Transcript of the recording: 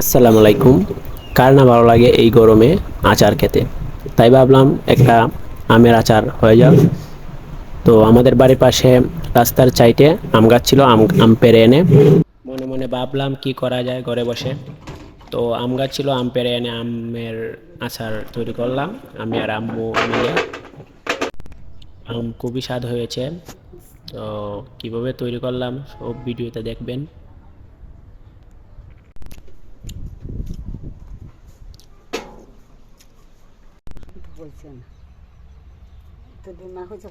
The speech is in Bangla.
আসসালামু আলাইকুম। কার না ভালো লাগে এই গরমে আচার খেতে? তাই ভাবলাম একটা আমের আচার হয়ে যাক। তো আমাদের বাড়ির পাশে রাস্তার চাইটে আম গাছ ছিল, আম আম পেড়ে এনে। মনে মনে ভাবলাম কি করা যায় ঘরে বসে। তো আম গাছ ছিল, আম পেরে এনে আমের আচার তৈরি করলাম, আমি আর আম্মু মিলে। আম খুবই স্বাদ হয়েছে। তো কীভাবে তৈরি করলাম সব ভিডিওতে দেখবেন। বলছে না তো বিমা হয়েছে